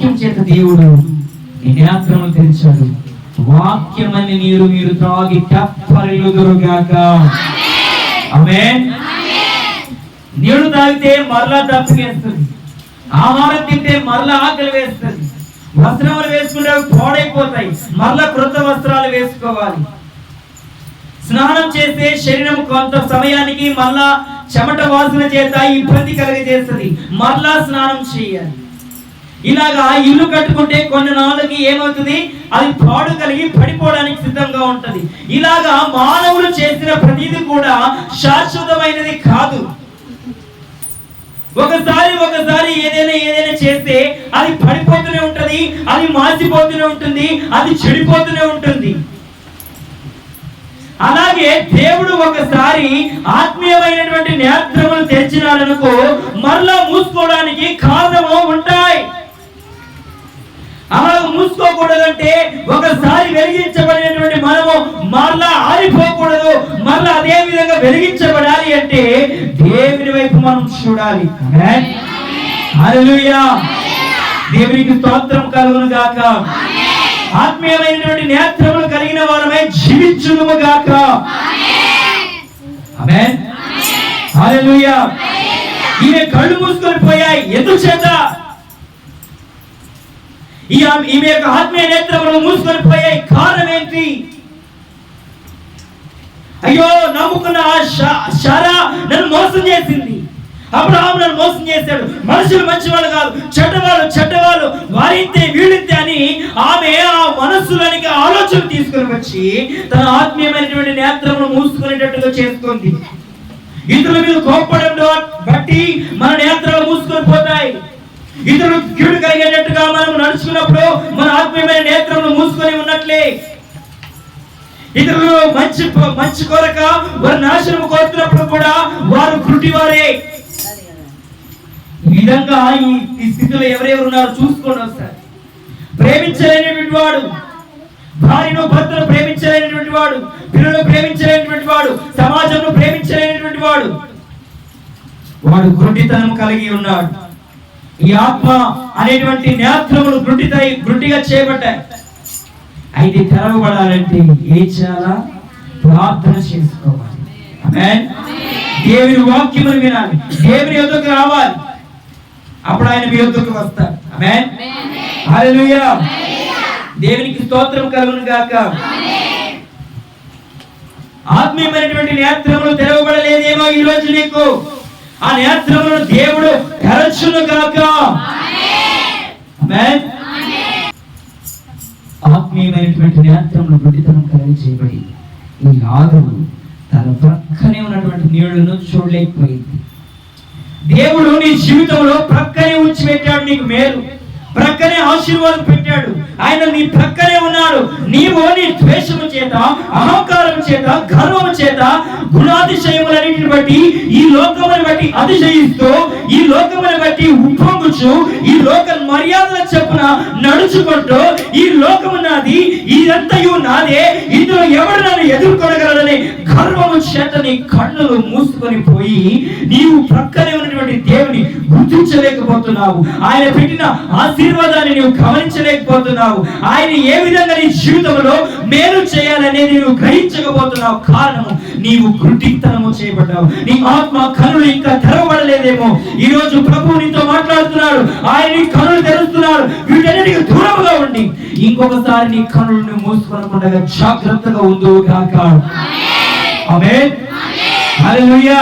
వాక్యం చేత దేవుడు నీ నేత్రములు తెరిచాడు. వాక్యమని నీరు మీరు త్రాగి తెప్పరిలుదురుగాక ఆమె నీళ్ళు తాగితే మరలా తప్పికేస్తుంది ఆహారం తింటే మరలా ఆకలి వేస్తుంది. వస్త్రములు వేసుకుంటే అవి పాడైపోతాయి. మరలా కృత వస్త్రాలు వేసుకోవాలి. స్నానం చేస్తే శరీరం కొంత సమయానికి మళ్ళా చెమట వాసన చేత ఇబ్బంది కలగజేస్తుంది. మరలా స్నానం చేయాలి. ఇలాగా ఇల్లు కట్టుకుంటే కొన్ని నాళ్ళకి ఏమవుతుంది? అది పాడు కలిగి పడిపోవడానికి సిద్ధంగా ఉంటుంది. ఇలాగా మానవులు చేసిన ప్రతిదీ కూడా శాశ్వతమైనది కాదు. ఒకసారి ఒకసారి ఏదైనా ఏదైనా చేస్తే అది పడిపోతూనే ఉంటుంది అది మాసిపోతూనే ఉంటుంది అది చెడిపోతూనే ఉంటుంది. అలాగే దేవుడు ఒకసారి ఆత్మీయమైనటువంటి నేత్రములు తెరిచినాడనుకో మరలా మూసు మూసుకోకూడదంటే ఒకసారి వెలిగించబడినటువంటి మనము మరలా ఆరిపోకూడదు మరలా అదే విధంగా వెలిగించబడాలి అంటే దేవుని వైపు మనం చూడాలి. దేవునికి స్తోత్రం కలుగును గాక. ఆత్మీయమైనటువంటి నేత్రములు కలిగిన వారమై జీవించును గాక. ఆమేన్ హల్లెలూయా ఈమె కళ్ళు మూసుకొని పోయాయి. ఎందుకు చేత ఈమె యొక్క ఆత్మీయ నేత్రములు మూసుకొని పోయాయి కారణం ఏంటి అయ్యో నమ్ముకున్న ఆ శ- నన్ను మోసం చేసింది. అబ్రహాం నన్ను మోసం చేశాడు. మనుషులు మంచివాళ్ళు కాదు చెడ్డవాళ్ళు చెడ్డవాళ్ళు వారింతే వీళ్ళింతే అని ఆమె ఆ మనస్సులోనికి ఆలోచన తీసుకొని వచ్చి తన ఆత్మీయమైనటువంటి నేత్రమును మూసుకునేటట్టుగా చేసుకుంది ఇతరుల మీద కోప్పడం బట్టి మన నేత్రాలు మూసుకొని పోతాయి. ఇతరులు కీడు కలిగేటట్టుగా మనం నడుచుకున్నప్పుడు మన ఆత్మీయమైన నేత్రములు మూసుకొని ఉన్నట్లే. ఇతరులు మంచి మంచి కోరక వారి నాశనం కోరుతున్నప్పుడు కూడా వారు కృటివారే. ఈ విధంగా ఈ స్థితిలో ఎవరెవరు ఉన్నారో చూసుకోండి ఒకసారి. ప్రేమించలేనటువంటి వాడు భార్యను భర్తను ప్రేమించలేనటువంటి వాడు పిల్లలు ప్రేమించలేనటువంటి వాడు సమాజంలో ప్రేమించలేనటువంటి వాడు వాడు గుండితనం కలిగి ఉన్నాడు. ఈ ఆత్మ అనేటువంటి నేత్రములు గుడ్డితై గుడ్డిగా చేయబడ్డాయి. అయితే తెరవబడాలంటే ఏం చేయాలా? ప్రార్థన చేసుకోవాలి. దేవుని వాక్యములు వినాలి. దేవుని యొక్కకు రావాలి. అప్పుడు ఆయన మీ యొక్కకు వస్తారు దేవునికి స్తోత్రం కలుగును గాక. ఆత్మీయమైనటువంటి నేత్రములు తెరవబడలేదేమో ఈ రోజు నీకు. ఆ నేత్రములను దేవుడు తెరచును గాక. ఆత్మీయమైనటువంటి నేత్రములు గుడ్డితనం కలిగి చేయబడి ఈ ఆగము తన ప్రక్కనే ఉన్నటువంటి నీళ్ళను చూడలేకపోయింది. దేవుడు నీ జీవితంలో ప్రక్కనే ఉంచి పెట్టాడు నీకు మేలు. ప్రక్కనే ఆశీర్వాదం పెట్టాడు. ఆయన నీ ప్రక్కనే ఉన్నాడు నీవు నీ ద్వేషము చేత అహంకారం చేత గర్వము చేత గుణాతిశయములన్నిటిని బట్టి ఈ లోకముని బట్టి అతిశయిస్తూ ఈ లోకముని బట్టి ఉప్పొంగుచు ఈ లోక మర్యాదల చెప్పున నడుచుకుంటూ ఈ లోకము నాది ఇదంతయు నాదే ఇందులో ఎవడు నన్ను ఎదుర్కొనగలడని గర్వము చేత నీ కన్నులు మూసుకొని పోయి నీవు ప్రక్కనే ఉన్నటువంటి దేవుని గుర్తించలేకపోతున్నావు. ఆయన పెట్టిన ఆశీర్వాదాన్ని నీవు గమనించలేకపోతున్నావు. ఆయన ఏ విధంగా నీ జీవితంలో మేలు చేయాలనేది నువ్వు గ్రహించకపోతున్నావు. కారణము నీవు గుడ్డితనము చేయబడ్డావు. నీ ఆత్మ కనులు ఇంకా తెరవబడలేదేమో. ఈ రోజు ప్రభు నీతో మాట్లాడుతున్నాడు. ఆయన నీ కనులు తెరుస్తున్నాడు. వీటన్నిటికీ దూరముగా ఉండి. ఇంకొకసారి నీ కనులను మూసుకొనకుండా జాగ్రత్తగా ఉందో కాక ఆమేన్ హల్లెలూయా